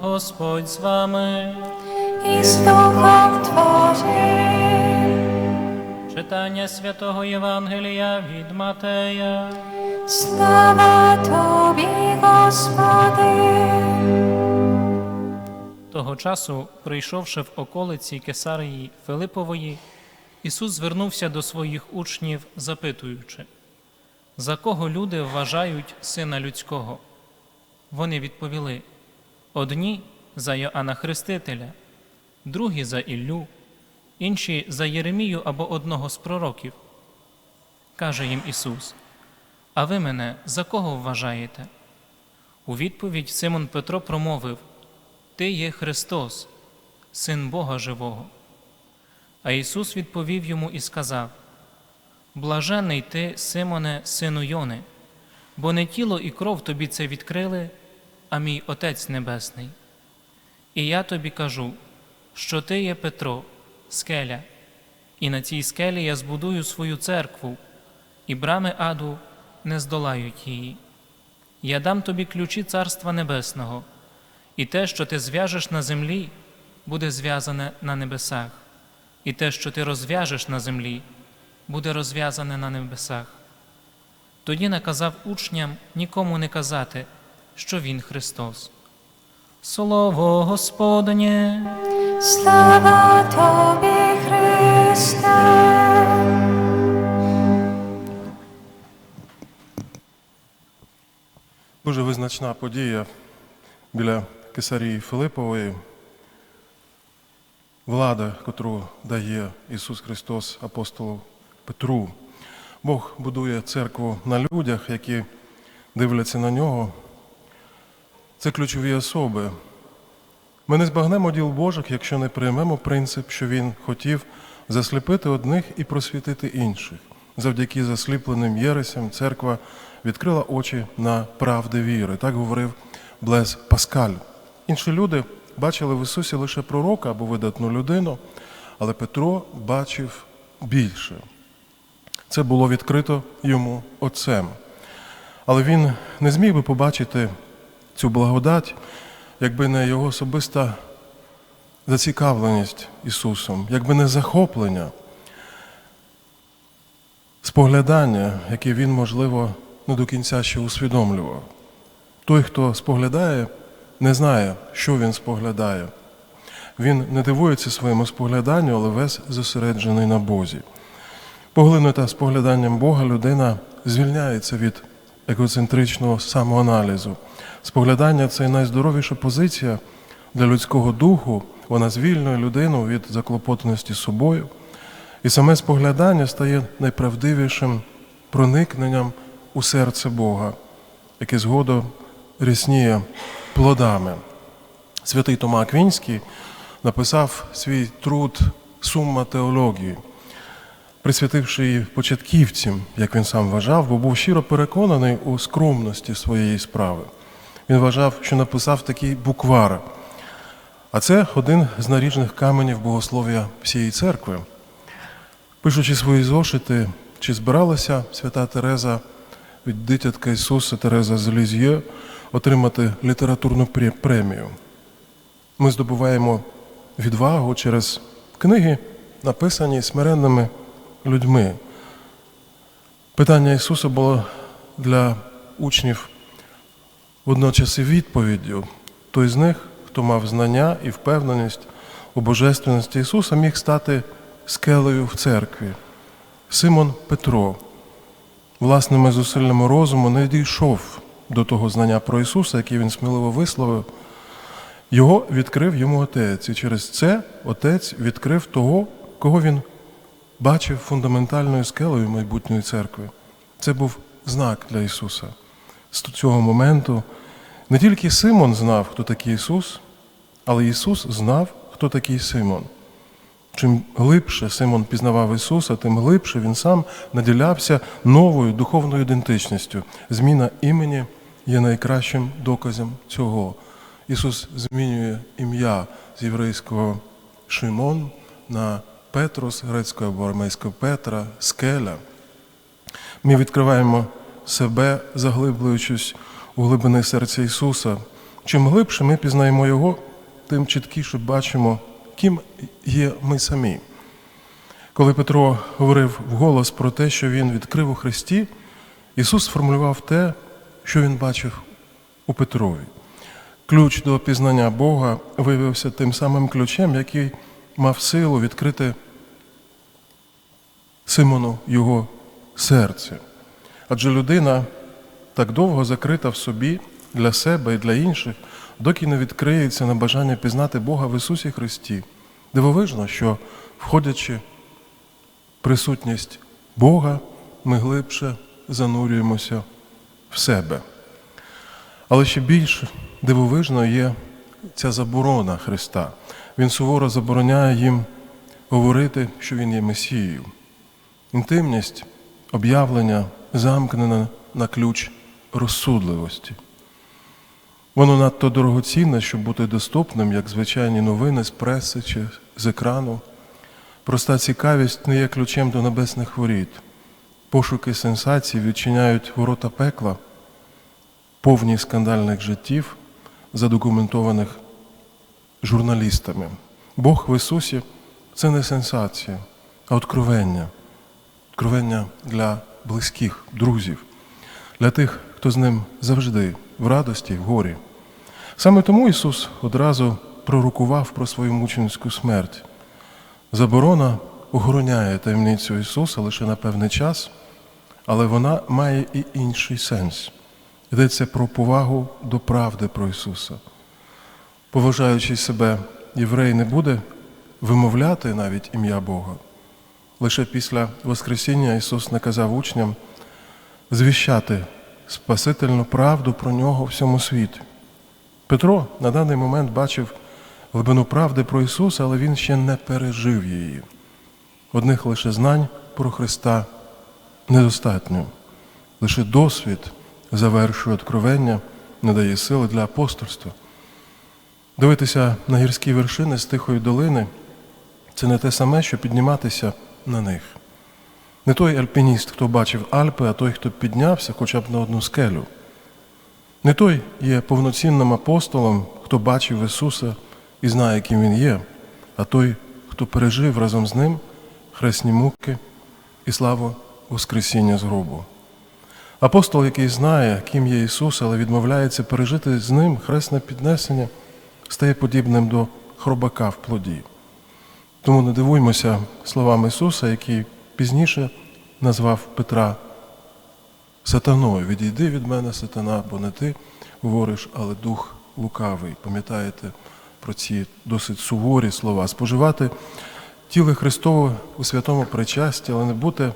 Господь з вами. і з Духом Твоїм. Читання святого Євангелія від Матея. Слава Тобі, Господи. Того часу, прийшовши в околиці Кесарії Филипової, Ісус звернувся до своїх учнів, запитуючи, за кого люди вважають Сина Людського? Вони відповіли: одні за Йоанна Хрестителя, другі за Іллю, інші за Єремію або одного з пророків. Каже їм Ісус: А ви мене за кого вважаєте? У відповідь Симон Петро промовив: Ти є Христос, Син Бога Живого. А Ісус відповів йому і сказав: Блажений ти, Симоне, сину Йони, бо не тіло і кров тобі це відкрили, а мій Отець Небесний. І я тобі кажу, що ти є Петро, скеля, і на цій скелі я збудую свою церкву, і брами аду не здолають її. Я дам тобі ключі Царства Небесного, і те, що ти зв'яжеш на землі, буде зв'язане на небесах, і те, що ти розв'яжеш на землі, буде розв'язане на небесах. Тоді наказав учням нікому не казати, що Він Христос. Слово Господнє. Слава Тобі, Христе. Дуже визначна подія біля Кесарії Филипової. Влада, котру дає Ісус Христос апостолу Петру. Бог будує церкву на людях, які дивляться на нього. Це ключові особи. Ми не збагнемо діл Божих, якщо не приймемо принцип, що Він хотів засліпити одних і просвітити інших. Завдяки засліпленим єресям церква відкрила очі на правди віри. Так говорив Блес Паскаль. Інші люди бачили в Ісусі лише пророка або видатну людину, але Петро бачив більше. Це було відкрито йому Отцем. Але він не зміг би побачити цю благодать, якби не його особиста зацікавленість Ісусом, якби не захоплення, споглядання, яке він, можливо, не до кінця ще усвідомлював. Той, хто споглядає, не знає, що він споглядає. Він не дивується своєму спогляданню, але весь зосереджений на Бозі. Поглинута спогляданням Бога людина звільняється від егоцентричного самоаналізу. Споглядання це найздоровіша позиція для людського духу. Вона звільнює людину від заклопотаності собою. І саме споглядання стає найправдивішим проникненням у серце Бога, яке згодом рясніє плодами. Святий Тома Аквінський написав свій труд Сумма теології, присвятивши її початківцям, як він сам вважав, бо був щиро переконаний у скромності своєї справи. Він вважав, що написав такий буквар. А це один з наріжних каменів богослов'я всієї церкви. Пишучи свої зошити, чи збиралася свята Тереза від дитятка Ісуса Тереза з Лізьє отримати літературну премію. Ми здобуваємо відвагу через книги, написані смиренними людьми. Питання Ісуса було для учнів водночас і відповіддю. Той з них, хто мав знання і впевненість у божественності Ісуса, міг стати скелею в церкві. Симон Петро власними зусиллями розуму не дійшов до того знання про Ісуса, яке він сміливо висловив. Його відкрив йому Отець, і через це Отець відкрив того, кого він бачив фундаментальною скелею майбутньої церкви. Це був знак для Ісуса. З цього моменту не тільки Симон знав, хто такий Ісус, але Ісус знав, хто такий Симон. Чим глибше Симон пізнавав Ісуса, тим глибше він сам наділявся новою духовною ідентичністю. Зміна імені є найкращим доказом цього. Ісус змінює ім'я з єврейського Шимон на Петрос, грецького або арамейського Петра, скеля. Ми відкриваємо себе, заглиблюючись у глибини серця Ісуса, Чим глибше ми пізнаємо Його, тим чіткіше бачимо, ким є ми самі. Коли Петро говорив вголос про те, що він відкрив у Христі, Ісус сформулював те, що він бачив у Петрові. Ключ до пізнання Бога виявився тим самим ключем, який мав силу відкрити Симону його серце. Адже людина так довго закрита в собі для себе і для інших, доки не відкриється на бажання пізнати Бога в Ісусі Христі. Дивовижно, що, входячи в присутність Бога, ми глибше занурюємося в себе. Але ще більш дивовижно є ця заборона Христа. Він суворо забороняє їм говорити, що Він є Месією. Інтимність, об'явлення замкнена на ключ розсудливості. Воно надто дорогоцінне, щоб бути доступним, як звичайні новини з преси чи з екрану. Проста цікавість не є ключем до небесних воріт. Пошуки сенсацій відчиняють ворота пекла, повні скандальних життів, задокументованих журналістами. Бог в Ісусі це не сенсація, а откровення. Откровення для близьких, друзів, для тих, хто з ним завжди, в радості, в горі. Саме тому Ісус одразу пророкував про свою мученицьку смерть. Заборона охороняє таємницю Ісуса лише на певний час, але вона має і інший сенс. Йдеться про повагу до правди про Ісуса. Поважаючи себе, єврей не буде вимовляти навіть ім'я Бога. Лише після Воскресіння Ісус наказав учням звіщати спасительну правду про нього всьому світу. Петро на даний момент бачив глибину правди про Ісуса, але він ще не пережив її. Одних лише знань про Христа недостатньо. Лише досвід завершує откровення, не дає сили для апостольства. Дивитися на гірські вершини з тихої долини це не те саме, що підніматися на них. Не той альпініст, хто бачив Альпи, а той, хто піднявся хоча б на одну скелю. Не той є повноцінним апостолом, хто бачив Ісуса і знає, ким Він є, а той, хто пережив разом з ним хресні муки і славу Воскресіння з гробу. Апостол, який знає, ким є Ісус, але відмовляється пережити з ним хресне піднесення, стає подібним до хробака в плоді. Тому не дивуймося словам Ісуса, який пізніше назвав Петра сатаною. Відійди від мене, сатана, бо не ти говориш, але дух лукавий. Пам'ятаєте про ці досить суворі слова. Споживати тіло Христове у святому причасті, але не бути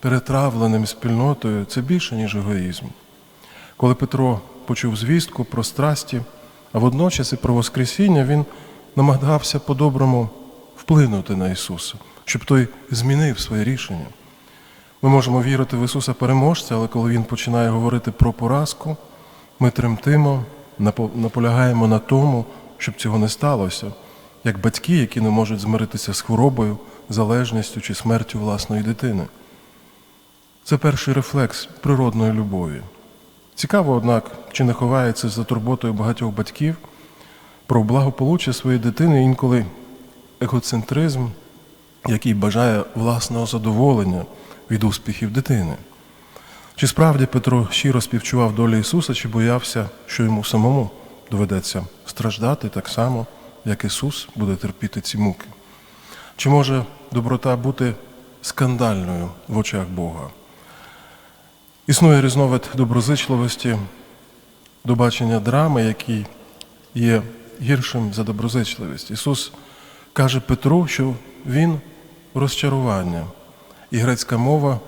перетравленим спільнотою це більше, ніж егоїзм. Коли Петро почув звістку про страсті, а водночас і про Воскресіння, він намагався по-доброму вплинути на Ісуса, щоб той змінив своє рішення. Ми можемо вірити в Ісуса переможця, але коли Він починає говорити про поразку, ми тремтимо, наполягаємо на тому, щоб цього не сталося, як батьки, які не можуть змиритися з хворобою, залежністю чи смертю власної дитини. Це перший рефлекс природної любові. Цікаво, однак, чи не ховається за турботою багатьох батьків про благополуччя своєї дитини інколи егоцентризм, який бажає власного задоволення від успіхів дитини. Чи справді Петро щиро співчував долі Ісуса, чи боявся, що йому самому доведеться страждати так само, як Ісус буде терпіти ці муки? Чи може доброта бути скандальною в очах Бога? Існує різновид доброзичливості до бачення драми, який є гіршим за доброзичливість. Ісус каже Петру, що Він розчарування. І грецька мова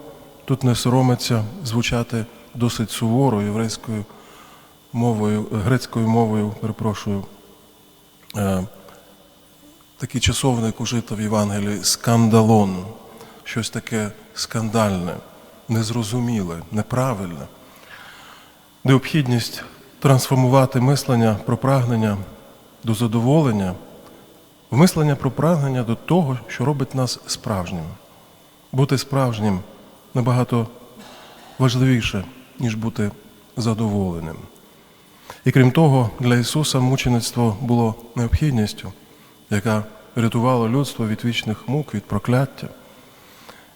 тут не соромиться звучати досить суворо єврейською мовою, грецькою мовою, перепрошую. Е, Такий часовник ужито в Євангелії скандалон, щось таке скандальне, незрозуміле, неправильне. Необхідність трансформувати мислення про прагнення до задоволення, в мислення про прагнення до того, що робить нас справжніми. Бути справжнім набагато важливіше, ніж бути задоволеним. І крім того, для Ісуса мучеництво було необхідністю, яка рятувала людство від вічних мук, від прокляття.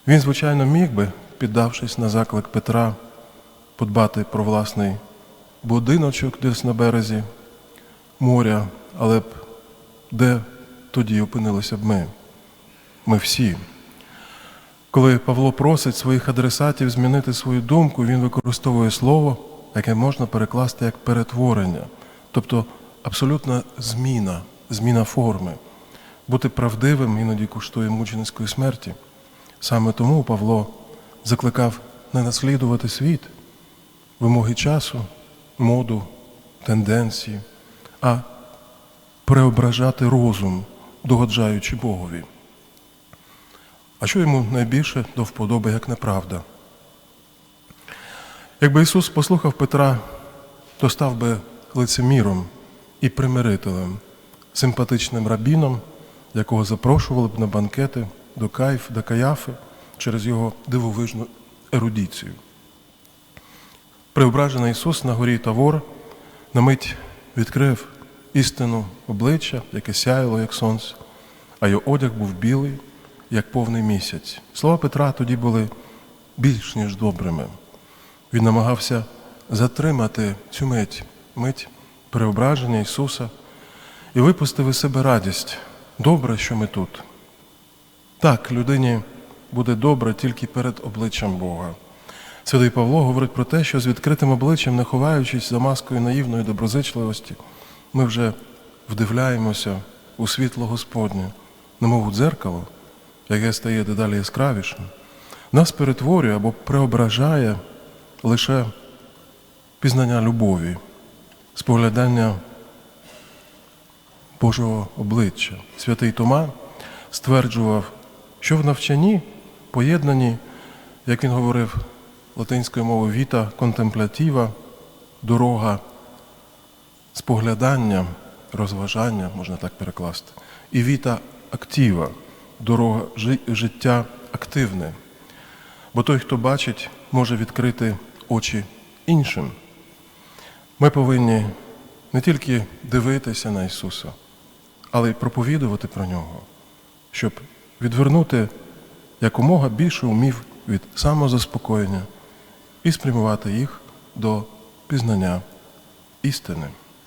Він, звичайно, міг би, піддавшись на заклик Петра, подбати про власний будиночок десь на березі моря, але б де тоді опинилися б ми? Ми всі. Коли Павло просить своїх адресатів змінити свою думку, він використовує слово, яке можна перекласти як перетворення, тобто абсолютна зміна, зміна форми. Бути правдивим іноді коштує мученицької смерті. Саме тому Павло закликав не наслідувати світ, вимоги часу, моду, тенденції, а преображати розум, догоджаючи Богові. А що йому найбільше до вподоби, як неправда? Якби Ісус послухав Петра, то став би лицеміром і примирителем, симпатичним рабіном, якого запрошували б на банкети до Кайф, до Каяфи через його дивовижну ерудицію. Преображений Ісус на горі Тавор на мить відкрив істину обличчя, яке сяяло, як сонце, а його одяг був білий, як повний місяць. Слова Петра тоді були більш ніж добрими. Він намагався затримати цю мить, мить преображення Ісуса і випустив із себе радість. Добре, що ми тут. Так, людині буде добре тільки перед обличчям Бога. Святий Павло говорить про те, що з відкритим обличчям, не ховаючись за маскою наївної доброзичливості, ми вже вдивляємося у світло Господнє, немов у дзеркало, яке стає дедалі яскравішим, нас перетворює або преображає лише пізнання любові, споглядання Божого обличчя. Святий Тома стверджував, що в навчанні поєднані, як він говорив латинською мовою віта контемплятива, дорога споглядання, розважання, можна так перекласти, і віта актива, дорога життя активне. Бо той, хто бачить, може відкрити очі іншим. Ми повинні не тільки дивитися на Ісуса, але й проповідувати про Нього, щоб відвернути якомога більше умів від самозаспокоєння і спрямувати їх до пізнання істини.